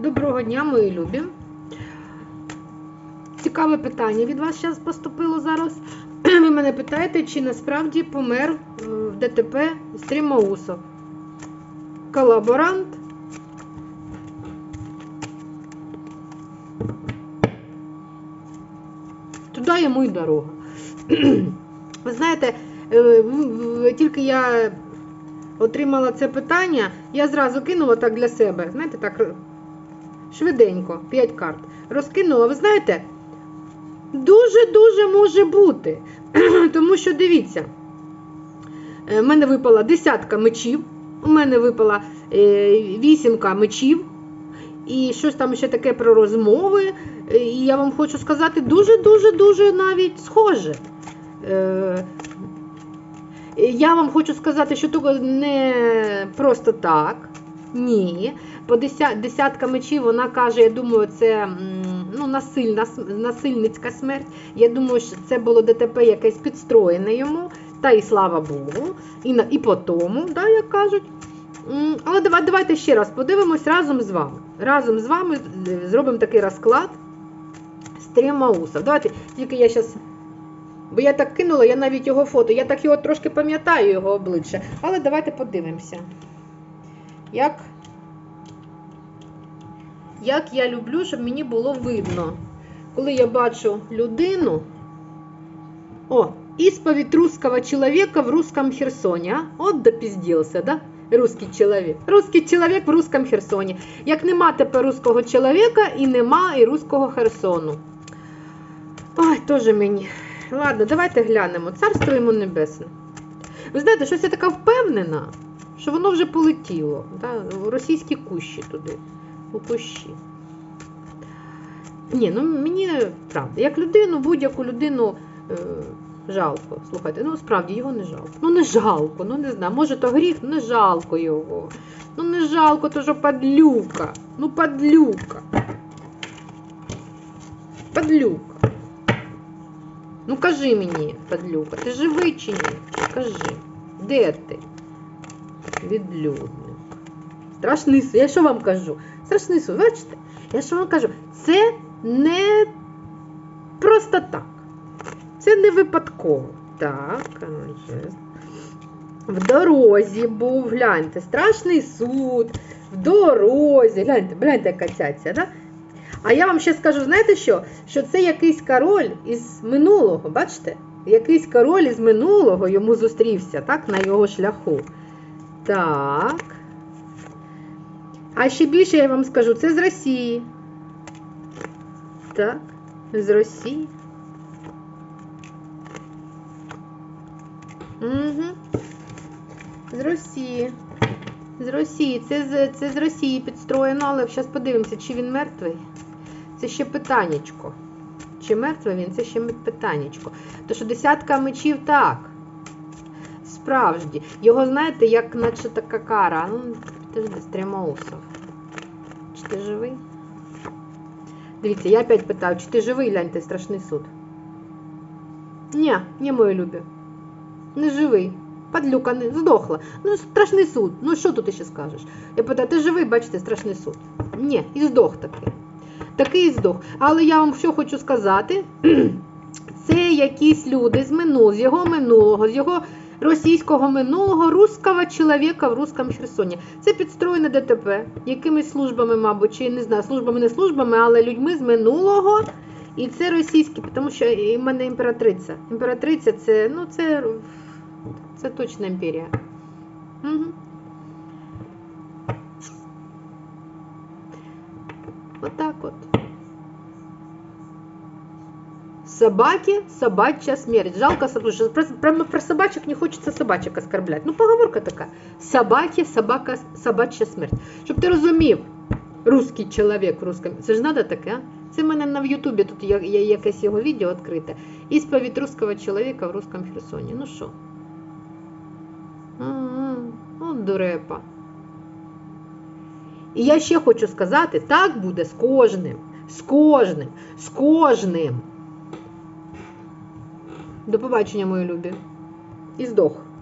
Доброго дня, мої любі. Цікаве питання від вас зараз поступило зараз. Ви мене питаєте, чи насправді помер е, в ДТП Стрімоусов. Колаборант. Туди йому й дорога. Ви знаєте, е, тільки я отримала це питання, я зразу кинула так для себе. Знаєте, так швиденько, 5 карт. Розкинула. Ви знаєте, дуже-дуже може бути. Тому що дивіться, е, в мене випала десятка мечів, у мене випала е, вісімка мечів. І щось там ще таке про розмови. Е, І я вам хочу сказати, дуже-дуже-дуже навіть схоже. Я вам хочу сказати, що то не просто так. Ні. По десятка мечів вона каже, я думаю, це ну, насильна, насильницька смерть. Я думаю, що це було ДТП якесь підстроєне йому, та і слава Богу. І, і по тому, да, як кажуть. Але давай, давайте ще раз подивимось разом з вами. Разом з вами е, зробимо такий розклад стрімаусов. Давайте, тільки я зараз. Бо я так кинула, я навіть його фото. Я так його трошки пам'ятаю, його обличчя. Але давайте подивимося. Як, як я люблю, щоб мені було видно. Коли я бачу людину. О, исповедь русского человека в русском Херсоне. А? От допіздівся, да? Русский чоловік. Русский чоловік в русском Херсоні. Як нема тепер руського чоловіка і нема і руського Херсону. Ой, теж мені. Ладно, давайте глянемо. Царство йому небесне. Ви знаєте, щось я така впевнена, що воно вже полетіло. Да? Російські кущі туди. У кущі. Ні, ну мені правда, як людину, будь-яку людину е, жалко. Слухайте, ну справді його не жалко. Ну не жалко, ну не знаю. Може то гріх, ну не жалко його. Ну не жалко, то що падлюка. Ну падлюка. Падлюка. Ну кажи мені, падлюка, ти живий чи ні? Кажи, де ти? Відлюдник. Страшний сон. Я що вам кажу? Страшний сон. Бачите? Я що вам кажу? Це не просто так. Це не випадково. Так, отже. В дорозі був, гляньте, страшний суд, в дорозі. Гляньте, гляньте, яка цяця, да? А я вам ще скажу, знаєте що? Що це якийсь король із минулого, бачите? Якийсь король із минулого йому зустрівся, так, на його шляху. Так. А ще більше я вам скажу, це з Росії. Так, з Росії. Угу. З Росії. З Росії. Це з, це з Росії підстроєно, але зараз подивимося, чи він мертвий. Це ще питаннячко. Чи мертвий він? Це ще питаннячко. То що десятка мечів так. Справді. Його, знаєте, як наче така кара. Ну, подожди, стрімоусов. Чи ти живий? Дивіться, я опять питаю, чи ти живий, гляньте, страшний суд. Ні, не мої любі. Не живий. Падлюка не здохла. Ну, страшний суд. Ну, що тут ще скажеш? Я питаю, ти живий, бачите, страшний суд. Ні, і здох таки. Такий і здох. Але я вам що хочу сказати: це якісь люди з минулого, з його минулого, з його російського минулого, русского чоловіка в русском Херсоні. Це підстроєне ДТП, якимись службами, мабуть, чи не знаю, службами, не службами, але людьми з минулого. І це російські, тому що і в мене імператриця. Імператриця це, ну, це, це точно імперія. Угу. Отак от. Собаки, собачья смерть. Жалко, слушай, про, про, про собачек не хочется собачек оскорблять. Ну, поговорка така. Собаки, собака, собачья смерть. Щоб ти розумів, русський чоловік в русском. Це ж надо таке, а? Це в мене на Ютубі тут є, є якесь його відео відкрите. Ісповідь русского чоловіка в русском Херсоні. Ну що? О, дурепа. І я ще хочу сказати, так буде з кожним, з кожним, з кожним. До побачення, мої любі. І здох.